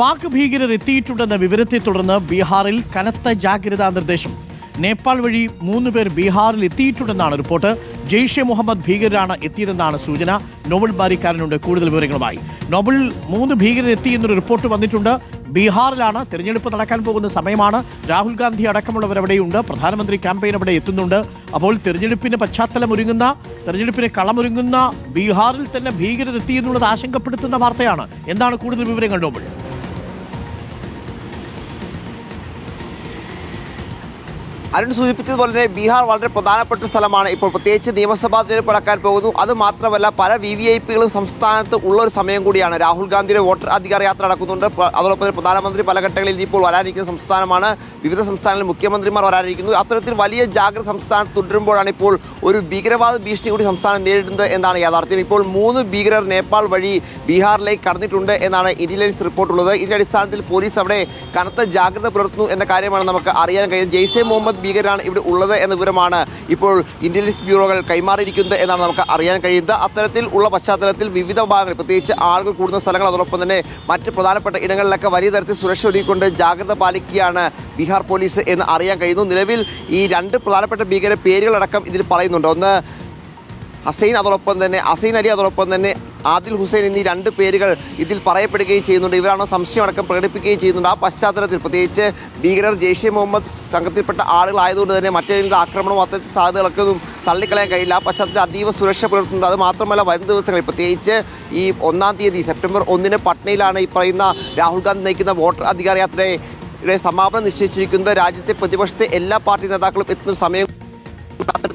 പാക് ഭീകരർ എത്തിയിട്ടുണ്ടെന്ന വിവരത്തെ തുടർന്ന് ബീഹാറിൽ കനത്ത ജാഗ്രതാ നിർദ്ദേശം. നേപ്പാൾ വഴി മൂന്ന് പേർ ബീഹാറിൽ എത്തിയിട്ടുണ്ടെന്നാണ് റിപ്പോർട്ട്. ജെയ്ഷെ മുഹമ്മദ് ഭീകരരാണ് എത്തിയതെന്നാണ് സൂചന. നോബൽ ബാരിക്കാരനുണ്ട് കൂടുതൽ വിവരങ്ങളുമായി. നോബൽ മൂന്ന് ഭീകരർ എത്തിയെന്നൊരു റിപ്പോർട്ട് വന്നിട്ടുണ്ട്. ബീഹാറിലാണ് തിരഞ്ഞെടുപ്പ് നടക്കാൻ പോകുന്ന സമയമാണ്. രാഹുൽ ഗാന്ധി അടക്കമുള്ളവർ അവിടെയുണ്ട്. പ്രധാനമന്ത്രി ക്യാമ്പയിൻ അവിടെ എത്തുന്നുണ്ട്. അപ്പോൾ തെരഞ്ഞെടുപ്പിന് പശ്ചാത്തലമൊരുങ്ങുന്ന തെരഞ്ഞെടുപ്പിന് കളമൊരുങ്ങുന്ന ബീഹാറിൽ തന്നെ ഭീകരരെത്തിയെന്നുള്ളത് ആശങ്കപ്പെടുത്തുന്ന വാർത്തയാണ്. എന്താണ് കൂടുതൽ വിവരങ്ങൾ നോബൽ അരുൺ സൂചിപ്പിച്ചതുപോലെ തന്നെ ബീഹാർ വളരെ പ്രധാനപ്പെട്ട സ്ഥലമാണ്. ഇപ്പോൾ പ്രത്യേകിച്ച് നിയമസഭാ തിരഞ്ഞെടുപ്പ് നടക്കാൻ പോകുന്നു. അത് മാത്രമല്ല പല വി വി ഐ പികളും സംസ്ഥാനത്ത് ഉള്ള ഒരു സമയം കൂടിയാണ്. രാഹുൽ ഗാന്ധിയുടെ വോട്ടർ അധികാര യാത്ര നടക്കുന്നുണ്ട്. അതോടൊപ്പം തന്നെ പ്രധാനമന്ത്രി പല ഘട്ടങ്ങളിൽ ഇപ്പോൾ വരാനിരിക്കുന്ന സംസ്ഥാനമാണ്. വിവിധ സംസ്ഥാനങ്ങളിൽ മുഖ്യമന്ത്രിമാർ വരാനിരിക്കുന്നു. അത്തരത്തിൽ വലിയ ജാഗ്രത സംസ്ഥാനത്ത് തുടരുമ്പോഴാണ് ഇപ്പോൾ ഒരു ഭീകരവാദ ഭീഷണി കൂടി സംസ്ഥാനം നേരിടുന്നത് എന്നാണ് യാഥാർത്ഥ്യം. ഇപ്പോൾ മൂന്ന് ഭീകരർ നേപ്പാൾ വഴി ബീഹാറിലേക്ക് കടന്നിട്ടുണ്ട് എന്നാണ് ഇന്റലിജൻസ് റിപ്പോർട്ടുള്ളത്. ഇതിന്റെ അടിസ്ഥാനത്തിൽ പോലീസ് അവിടെ കനത്ത ജാഗ്രത പുലർത്തുന്നു എന്ന കാര്യമാണ് നമുക്ക് അറിയാൻ കഴിയുന്നത്. ജെയ്സെ മുഹമ്മദ് ഭീകരരാണ് ഇവിടെ ഉള്ളത് എന്ന വിവരമാണ് ഇപ്പോൾ ഇന്റലിജൻസ് ബ്യൂറോകൾ കൈമാറിയിരിക്കുന്നത് എന്നാണ് നമുക്ക് അറിയാൻ കഴിയുന്നത്. അത്തരത്തിൽ ഉള്ള പശ്ചാത്തലത്തിൽ വിവിധ ഭാഗങ്ങൾ പ്രത്യേകിച്ച് ആളുകൾ കൂടുന്ന സ്ഥലങ്ങൾ അതോടൊപ്പം തന്നെ മറ്റ് പ്രധാനപ്പെട്ട ഇടങ്ങളിലൊക്കെ വലിയ തരത്തിൽ സുരക്ഷ ഒരുക്കിക്കൊണ്ട് ജാഗ്രത പാലിക്കുകയാണ് ബീഹാർ പോലീസ് എന്ന് അറിയാൻ കഴിയുന്നു. നിലവിൽ ഈ രണ്ട് പ്രധാനപ്പെട്ട ഭീകര പേരുകളടക്കം ഇതിൽ പറയുന്നുണ്ട്. ഒന്ന് ഹസൈൻ അതോടൊപ്പം തന്നെ ഹസൈൻ അലി അതോടൊപ്പം തന്നെ ആദിൽ ഹുസൈൻ എന്നീ രണ്ട് പേരുകൾ ഇതിൽ പറയപ്പെടുകയും ചെയ്യുന്നുണ്ട്. ഇവരാണ് സംശയമടക്കം പ്രകടിപ്പിക്കുകയും ചെയ്യുന്നുണ്ട്. ആ പശ്ചാത്തലത്തിൽ പ്രത്യേകിച്ച് ഭീകരർ ജെയ്ഷെ മുഹമ്മദ് സംഘത്തിൽപ്പെട്ട ആളുകളായതുകൊണ്ട് തന്നെ മറ്റേതെങ്കിലും ആക്രമണമോ അത്തരത്തിൽ സാധ്യതകളൊക്കെ ഒന്നും തള്ളിക്കളയാൻ കഴിയില്ല. ആ പശ്ചാത്തലത്തിൽ അതീവ സുരക്ഷ പുലർത്തുന്നത് അത് മാത്രമല്ല വരും ദിവസങ്ങളിൽ പ്രത്യേകിച്ച് ഈ ഒന്നാം തീയതി സെപ്റ്റംബർ ഒന്നിന് പട്നയിലാണ് ഈ പറയുന്ന രാഹുൽ ഗാന്ധി നയിക്കുന്ന വോട്ടർ അധികാര യാത്രയുടെ സമാപനം നിശ്ചയിച്ചിരിക്കുന്നത്. രാജ്യത്തെ പ്രതിപക്ഷത്തെ എല്ലാ പാർട്ടി നേതാക്കളും എത്തുന്ന സമയം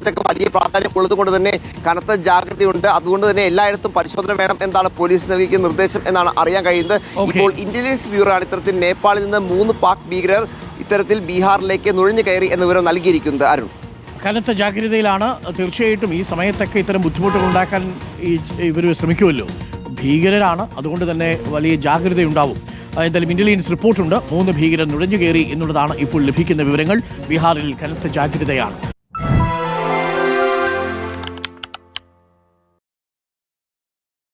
അത്തരത്തൊക്കെ വലിയ പ്രാധാന്യം ഉള്ളതുകൊണ്ട് തന്നെ കനത്ത ജാഗ്രതയുണ്ട്. അതുകൊണ്ട് തന്നെ എല്ലായിടത്തും പരിശോധന വേണം എന്നാണ് പോലീസ് നൽകിയ നിർദ്ദേശം എന്നാണ് അറിയാൻ കഴിയുന്നത്. ഇപ്പോൾ ഇന്റലിജൻസ് ബ്യൂറോ ആണ് ഇത്തരത്തിൽ നേപ്പാളിൽ നിന്ന് മൂന്ന് പാക് ഭീകരർ ഇത്തരത്തിൽ ബീഹാറിലേക്ക് നുഴഞ്ഞു കയറി എന്ന വിവരം നൽകിയിരിക്കുന്നത് അരുൺ. കനത്ത ജാഗ്രതയിലാണ്. തീർച്ചയായിട്ടും ഈ സമയത്തൊക്കെ ഇത്തരം ബുദ്ധിമുട്ടുകൾ ഉണ്ടാക്കാൻ ഈ ഇവർ ശ്രമിക്കുമല്ലോ. ഭീകരരാണ്. അതുകൊണ്ട് തന്നെ വലിയ ജാഗ്രതയുണ്ടാവും. എന്തായാലും ഇന്റലിജൻസ് റിപ്പോർട്ടുണ്ട്. മൂന്ന് ഭീകരർ നുഴഞ്ഞു കയറി എന്നുള്ളതാണ് ഇപ്പോൾ ലഭിക്കുന്ന വിവരങ്ങൾ. ബീഹാറിൽ കനത്ത ജാഗ്രതയാണ്.